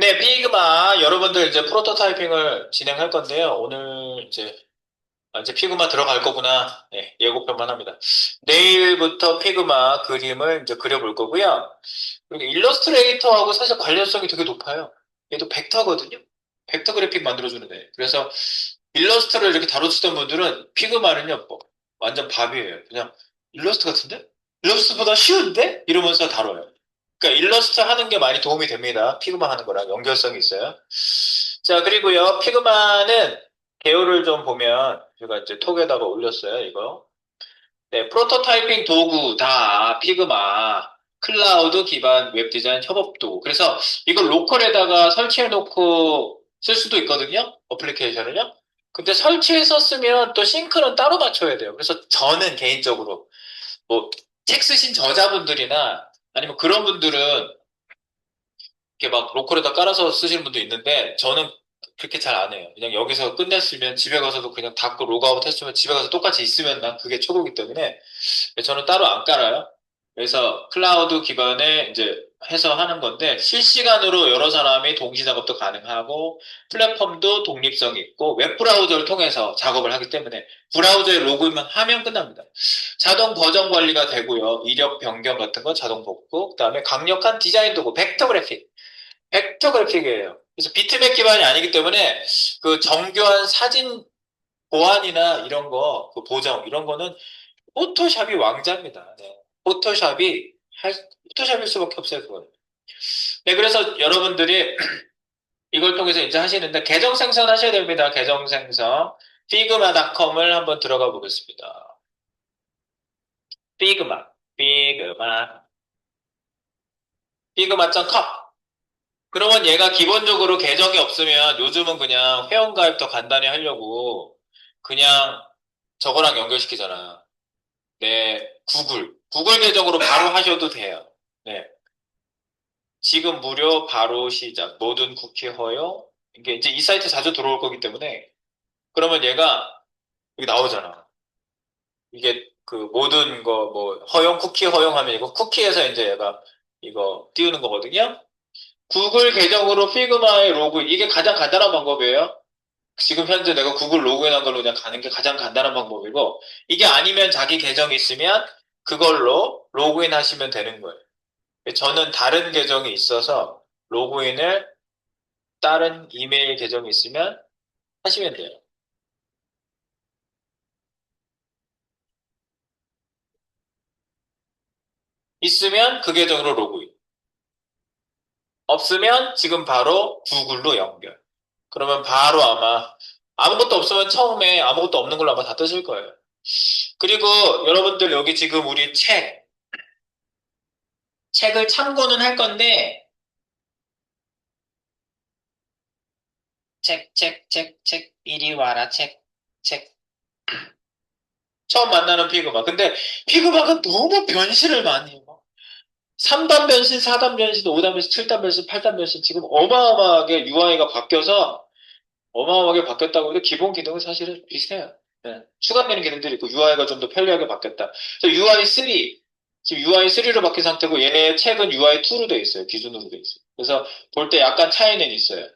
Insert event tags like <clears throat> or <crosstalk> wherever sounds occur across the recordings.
네, 피그마 여러분들 이제 프로토타이핑을 진행할 건데요. 오늘 이제 아, 이제 피그마 들어갈 거구나. 네, 예고편만 합니다. 내일부터 피그마 그림을 이제 그려볼 거고요. 그리고 일러스트레이터하고 사실 관련성이 되게 높아요. 얘도 벡터거든요. 벡터 그래픽 만들어주는 애. 그래서 일러스트를 이렇게 다루시던 분들은 피그마는요, 뭐 완전 밥이에요. 그냥 일러스트 같은데? 일러스트보다 쉬운데? 이러면서 다뤄요. 그러니까 일러스트 하는 게 많이 도움이 됩니다. 피그마 하는 거랑 연결성이 있어요. 자, 그리고요, 피그마는 개요를 좀 보면 제가 이제 톡에다가 올렸어요, 이거. 네, 프로토타이핑 도구 다 피그마, 클라우드 기반 웹 디자인 협업 도구. 그래서 이걸 로컬에다가 설치해 놓고 쓸 수도 있거든요. 어플리케이션을요. 근데 설치해서 쓰면 또 싱크는 따로 맞춰야 돼요. 그래서 저는 개인적으로 뭐 책 쓰신 저자분들이나 아니면 그런 분들은 이렇게 막 로컬에다 깔아서 쓰시는 분도 있는데 저는 그렇게 잘 안 해요. 그냥 여기서 끝냈으면 집에 가서도 그냥 닫고 로그아웃 했으면 집에 가서 똑같이 있으면 난 그게 최고기 때문에 저는 따로 안 깔아요. 그래서 클라우드 기반에 이제 해서 하는 건데 실시간으로 여러 사람이 동시 작업도 가능하고 플랫폼도 독립성 있고 웹 브라우저를 통해서 작업을 하기 때문에 브라우저에 로그인만 하면 끝납니다. 자동 버전 관리가 되고요. 이력 변경 같은 거 자동 복구 그다음에 강력한 디자인 도구 벡터 그래픽 벡터 그래픽이에요. 그래서 비트맵 기반이 아니기 때문에 그 정교한 사진 보안이나 이런 거, 그 보정 이런 거는 포토샵이 왕자입니다. 네. 포토샵이 할, 포토샵일 수밖에 없어요, 그거는. 네, 그래서 여러분들이 <clears throat> 이걸 통해서 이제 하시는데 계정 생성하셔야 됩니다. 계정 생성. 피그마닷컴을 한번 들어가 보겠습니다. 피그마, 피그마, 피그마.com. 그러면 얘가 기본적으로 계정이 없으면 요즘은 그냥 회원가입 더 간단히 하려고 그냥 저거랑 연결시키잖아. 네, 구글. 구글 계정으로 바로 하셔도 돼요. 네. 지금 무료 바로 시작. 모든 쿠키 허용. 이게 이제 이 사이트 자주 들어올 거기 때문에 그러면 얘가 여기 나오잖아. 이게 그 모든 거 뭐 허용 쿠키 허용하면 이거 쿠키에서 이제 얘가 이거 띄우는 거거든요. 구글 계정으로 피그마에 로그인 이게 가장 간단한 방법이에요. 지금 현재 내가 구글 로그인한 걸로 그냥 가는 게 가장 간단한 방법이고 이게 아니면 자기 계정이 있으면 그걸로 로그인 하시면 되는 거예요. 저는 다른 계정이 있어서 로그인을 다른 이메일 계정이 있으면 하시면 돼요. 있으면 그 계정으로 로그인. 없으면 지금 바로 구글로 연결. 그러면 바로 아마 아무것도 없으면 처음에 아무것도 없는 걸로 아마 다 뜨실 거예요. 그리고 여러분들 여기 지금 우리 책, 책을 참고는 할 건데, 책, 책, 책, 책, 이리 와라, 책, 책. 처음 만나는 피그마. 근데 피그마가 너무 변신을 많이 해요. 3단 변신, 4단 변신, 5단 변신, 7단 변신, 8단 변신 지금 어마어마하게 UI가 바뀌어서 어마어마하게 바뀌었다고 해도 기본 기능은 사실은 비슷해요. 네. 추가되는 기능들이 있고 UI가 좀 더 편리하게 바뀌었다. 그래서 UI3 지금 UI3로 바뀐 상태고 얘네 책은 UI2로 돼 있어요. 기준으로 돼 있어요. 그래서 볼 때 약간 차이는 있어요.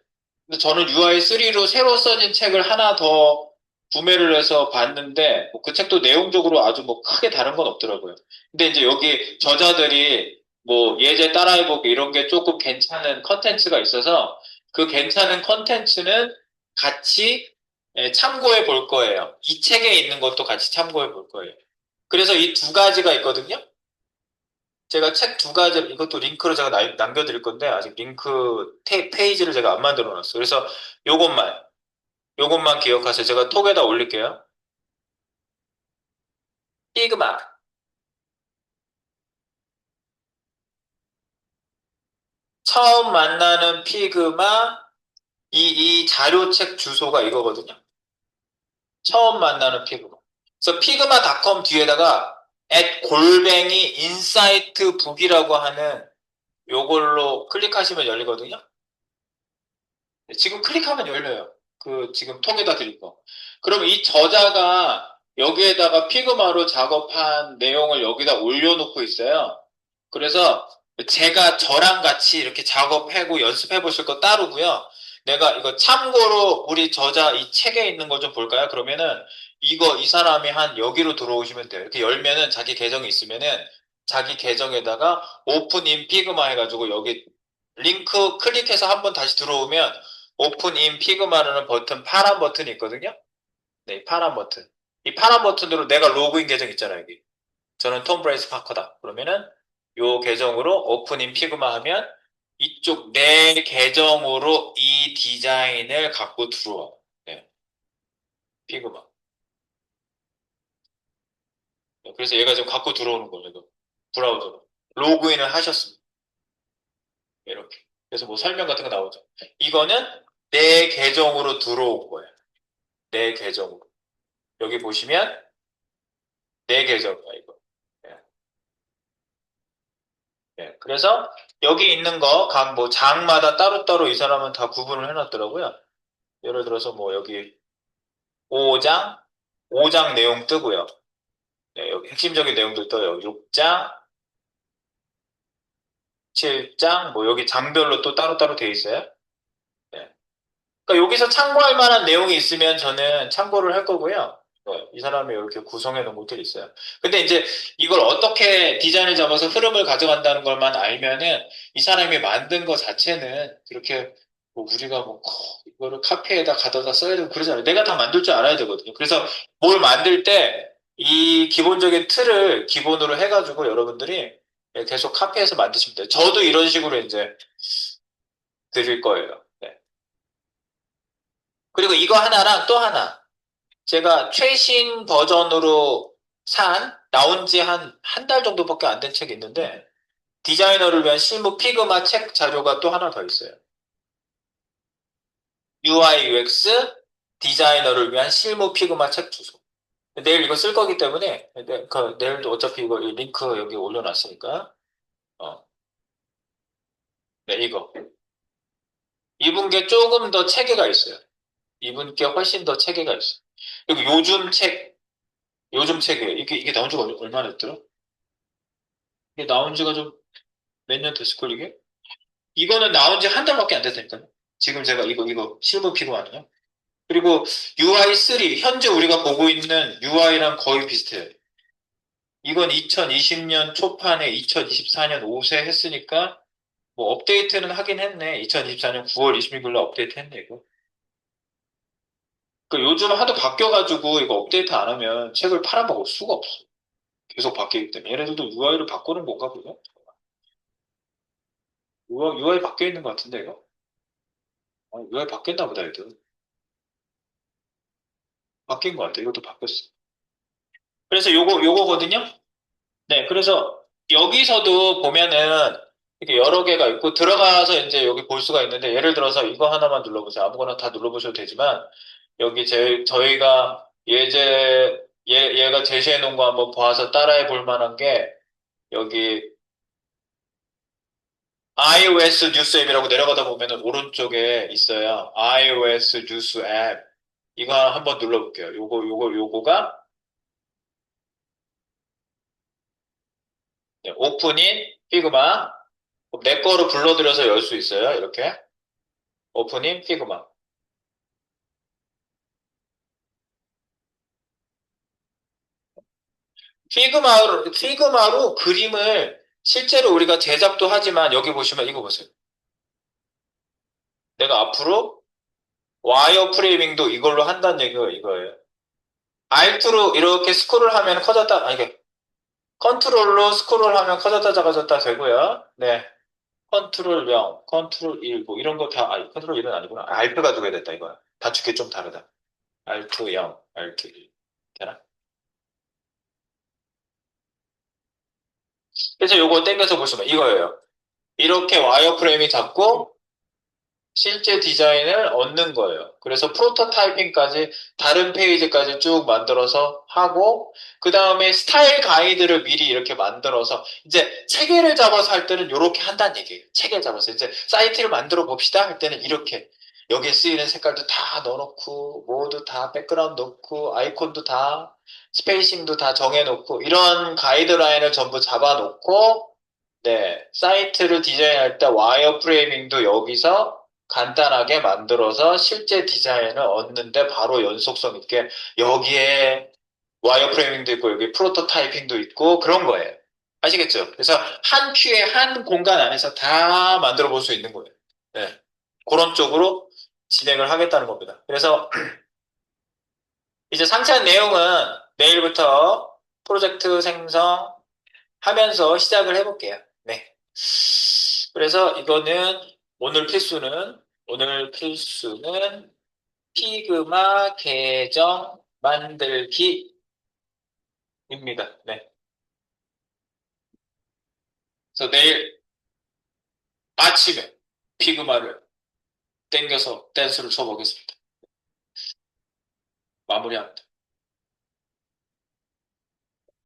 근데 저는 UI3로 새로 써진 책을 하나 더 구매를 해서 봤는데 뭐 그 책도 내용적으로 아주 뭐 크게 다른 건 없더라고요. 근데 이제 여기 저자들이 뭐 예제 따라해보기 이런 게 조금 괜찮은 컨텐츠가 있어서 그 괜찮은 컨텐츠는 같이 예, 참고해 볼 거예요. 이 책에 있는 것도 같이 참고해 볼 거예요. 그래서 이 두 가지가 있거든요. 제가 책 두 가지, 이것도 링크로 제가 남겨드릴 건데, 아직 링크 테, 페이지를 제가 안 만들어 놨어요. 그래서 요것만, 요것만 기억하세요. 제가 톡에다 올릴게요. 피그마. 처음 만나는 피그마, 이, 이 자료책 주소가 이거거든요. 처음 만나는 피그마. 그래서 피그마닷컴 뒤에다가 at 골뱅이 인사이트 북이라고 하는 요걸로 클릭하시면 열리거든요. 네, 지금 클릭하면 열려요. 그 지금 통에다 드릴 거. 그럼 이 저자가 여기에다가 피그마로 작업한 내용을 여기다 올려놓고 있어요. 그래서 제가 저랑 같이 이렇게 작업하고 연습해 보실 거 따르고요. 내가 이거 참고로 우리 저자 이 책에 있는 거 좀 볼까요? 그러면은 이거 이 사람이 한 여기로 들어오시면 돼요. 이렇게 열면은 자기 계정이 있으면은 자기 계정에다가 오픈 인 피그마 해가지고 여기 링크 클릭해서 한번 다시 들어오면 오픈 인 피그마라는 버튼 파란 버튼이 있거든요. 네, 이 파란 버튼. 이 파란 버튼으로 내가 로그인 계정 있잖아요, 여기. 저는 톰 브레이스 파커다. 그러면은 요 계정으로 오픈 인 피그마 하면 이쪽 내 계정으로 이 디자인을 갖고 들어와. 네. 피그마. 네, 그래서 얘가 지금 갖고 들어오는. 이거. 브라우저로. 로그인을 하셨습니다. 이렇게. 그래서 뭐 설명 같은 거 나오죠. 이거는 내 계정으로 들어온 거예요. 내 계정으로. 여기 보시면 내 계정이야, 이거. 네. 네, 그래서 여기 있는 거 각 뭐 장마다 따로따로 이 사람은 다 구분을 해놨더라고요. 예를 들어서 뭐 여기 5장, 5장 내용 뜨고요. 네, 여기 핵심적인 내용들 떠요. 6장, 7장, 뭐 여기 장별로 또 따로따로 돼 있어요. 네. 그러니까 여기서 참고할 만한 내용이 있으면 저는 참고를 할 거고요. 네, 이 사람이 이렇게 구성해 놓은 것들이 있어요. 근데 이제 이걸 어떻게 디자인을 잡아서 흐름을 가져간다는 것만 알면은 이 사람이 만든 것 자체는 그렇게 뭐 우리가 뭐 이거를 카페에다 가져다 써야 되고 그러지 않아요. 내가 다 만들 줄 알아야 되거든요. 그래서 뭘 만들 때 이 기본적인 틀을 기본으로 해가지고 여러분들이 계속 카페에서 만드시면 돼요. 저도 이런 식으로 이제 드릴 거예요. 네. 그리고 이거 하나랑 또 하나. 제가 최신 버전으로 산, 나온 지 한, 한 달 정도밖에 안 된 책이 있는데, 디자이너를 위한 실무 피그마 책 자료가 또 하나 더 있어요. UI, UX, 디자이너를 위한 실무 피그마 책 주소. 내일 이거 쓸 거기 때문에, 네, 그 내일도 어차피 이거 링크 여기 올려놨으니까, 어. 네, 이거. 이분께 조금 더 체계가 있어요. 이분께 훨씬 더 체계가 있어요. 그리고 요즘 책, 요즘 책이에요. 이게, 이게 나온 지가 얼- 얼마나 됐더라? 이게 나온 지가 좀 몇 년 됐을걸, 이게? 이거는 나온 지 한 달밖에 안 됐다니까요. 지금 제가 이거, 이거 실버 피고 아니에요? 그리고 UI3, 현재 우리가 보고 있는 UI랑 거의 비슷해요. 이건 2020년 초판에 2024년 5세 했으니까, 뭐 업데이트는 하긴 했네. 2024년 9월 26일로 업데이트 했네, 이거. 그 요즘 하도 바뀌어가지고 이거 업데이트 안 하면 책을 팔아먹을 수가 없어. 계속 바뀌기 때문에. 얘네들도 UI를 바꾸는 건가 보죠? UI, UI 바뀌어 있는 것 같은데, 이거? 어, UI 바뀌었나 보다, 얘들. 바뀐 것 같아. 이것도 바뀌었어. 그래서 요거, 요거거든요? 네, 그래서 여기서도 보면은 이렇게 여러 개가 있고 들어가서 이제 여기 볼 수가 있는데 예를 들어서 이거 하나만 눌러보세요. 아무거나 다 눌러보셔도 되지만 여기 제, 저희가 예제, 얘, 얘가 제시해 놓은 거 한번 봐서 따라해 볼 만한 게 여기 iOS 뉴스 앱이라고 내려가다 보면은 오른쪽에 있어요. iOS 뉴스 앱. 이거 한번 눌러볼게요. 요거, 요거, 요거가 네, 오픈인 피그마. 내 거로 불러들여서 열 수 있어요. 이렇게. 오픈인 피그마. 피그마로, 피그마로 그림을 실제로 우리가 제작도 하지만 여기 보시면 이거 보세요. 내가 앞으로 와이어 프레이밍도 이걸로 한다는 얘기가 이거예요. Alt로 이렇게 스크롤 하면 커졌다, 아니, 이게 컨트롤로 스크롤 하면 커졌다 작아졌다 되고요. 네. 컨트롤 0, 컨트롤 1, 뭐 이런 거 다, 아니, 컨트롤 1은 아니구나. 가지고 해야 됐다, 이거야. 다축게 좀 다르다. Alt 0, Alt 1. 되나? 그래서 요거 땡겨서 보시면 이거예요. 이렇게 와이어프레임이 잡고 실제 디자인을 얻는 거예요. 그래서 프로토타이핑까지 다른 페이지까지 쭉 만들어서 하고 그 다음에 스타일 가이드를 미리 이렇게 만들어서 이제 체계를 잡아서 할 때는 이렇게 한다는 얘기예요. 체계 잡아서 이제 사이트를 만들어 봅시다 할 때는 이렇게 여기에 쓰이는 색깔도 다 넣어놓고 모두 다 백그라운드 넣고 아이콘도 다 스페이싱도 다 정해놓고 이런 가이드라인을 전부 잡아놓고 네, 사이트를 디자인할 때 와이어 프레이밍도 여기서 간단하게 만들어서 실제 디자인을 얻는데 바로 연속성 있게 여기에 와이어 프레이밍도 있고 여기 프로토타이핑도 있고 그런 거예요. 아시겠죠? 그래서 한 큐에 한 공간 안에서 다 만들어 볼 수 있는 거예요. 네. 그런 쪽으로 진행을 하겠다는 겁니다. 그래서 이제 상세한 내용은 내일부터 프로젝트 생성하면서 시작을 해볼게요. 네. 그래서 이거는 오늘 필수는 오늘 필수는 피그마 계정 만들기입니다. 네. 그래서 내일 아침에 피그마를 땡겨서 댄스를 쳐보겠습니다. 마무리합니다.